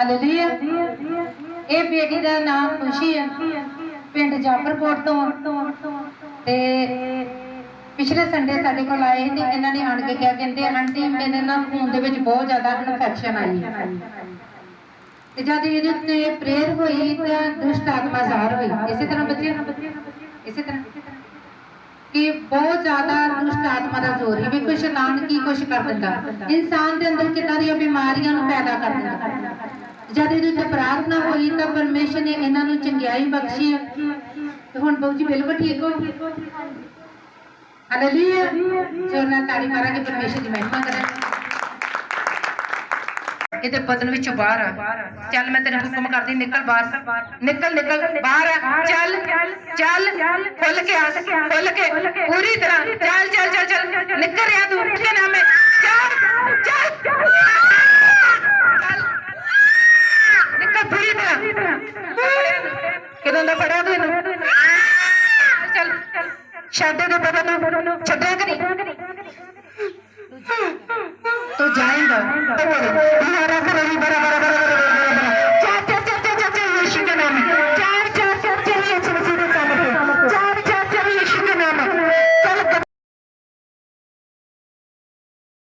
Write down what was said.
Hallelujah ਇਹ ਬੇਟੀ ਦਾ ਨਾਮ ਖੁਸ਼ੀ ਹੈ ਪਿੰਡ ਜਾਫਰਕੋਟ ਤੋਂ ਤੇ ਪਿਛਲੇ ਸੰਡੇ ਸਾਡੇ ਕੋਲ ਆਏ ਤੇ ਇਹਨਾਂ ਨੇ ਆਣ ਕੇ ਕਿਹਾ ਕਹਿੰਦੇ ਆਂਟੀ ਮੇਰੇ ਨਾ ਖੂਨ ਦੇ ਵਿੱਚ ਬਹੁਤ ਜ਼ਿਆਦਾ ਇਨਫੈਕਸ਼ਨ ਆਈ ਹੈ। ਤੇ ਜਦ ਇਹਦੇ ਉੱਤੇ ਪ੍ਰੇਅਰ ਹੋਈ ਤਾਂ ਦੁਸ਼ਟ ਆਤਮਾ ਜ਼ਾਹਰ ਹੋਈ। ਇਸੇ ਤਰ੍ਹਾਂ ਬੱਚੇ। ਇਸੇ ਤਰ੍ਹਾਂ। ਕਿ ਬਹੁਤ ਜ਼ਿਆਦਾ ਦੁਸ਼ਟ ਆਤਮਾ ਦਾ ਜ਼ੋਰ ਹੈ ਵੀ ਕੁਛ ਨਾਨ ਕੁਛ ਕਰ ਦਿੰਦਾ। ਇਨਸਾਨ ਦੇ ਅੰਦਰ ਕਿੰਨਾ ਦੀਆਂ ਬਿਮਾਰੀਆਂ ਨੂੰ ਪੈਦਾ ਕਰ ਦਿੰਦਾ। ਜਦ ਇਹਦੇ ਉੱਤੇ ਪ੍ਰਾਰਥਨਾ ਹੋਈ ਤਾਂ ਪਰਮੇਸ਼ਰ ਨੇ ਇਹਨਾਂ ਨੂੰ ਚੰਗਿਆਈ ਬਖਸ਼ੀ ਹੁਣ ਬਾਊ ਜੀ ਬਿਲਕੁਲ ਠੀਕ ਹੋ? ਹਾਲੇਲੂਇਆ ਜੋਰ ਨਾਲ ਤਾੜੀ ਮਾਰਾਂਗੇ, ਪਰਮੇਸ਼ਰ ਦੀ ਮਹਿਮਾ ਕਰਾਂਗੇ। ਇਹਦੇ ਬਦਨ ਵਿੱਚੋਂ ਬਾਹਰ ਆ। ਚੱਲ, ਮੈਂ ਤੇਰਾ ਹੁਕਮ ਕਰਦੀ, ਨਿਕਲ ਬਾਹਰ। ਨਿਕਲ ਨਿਕਲ, ਬਾਹਰ ਆ। ਚੱਲ ਚੱਲ ਖੁੱਲ ਕੇ ਆ ਖੁੱਲ ਕੇ। ਪੂਰੀ ਤਰ੍ਹਾਂ। ਚੱਲ ਚੱਲ ਚੱਲ ਚੱਲ ਨਿਕਲ ਰਿਹਾ ਤੂੰ ਕੀ ਨਾਮ ਹੈ ਚੱਲ ਚੱਲ ਚੱਲ ਨਿਕਲ ਪੂਰੀ ਤਰ੍ਹਾਂ ਕਿਦੋਂ ਦਾ ਫੜਿਆ ਤੈਨੂੰ ਚੱਲ ਛੱਡੇ ਦੇ ਬਦਨ ਨੂੰ ਛੱਡਿਆ ਕਿ ਨਹੀਂ? ਤੂੰ ਜਾਏਂਗਾ। ਤੂੰ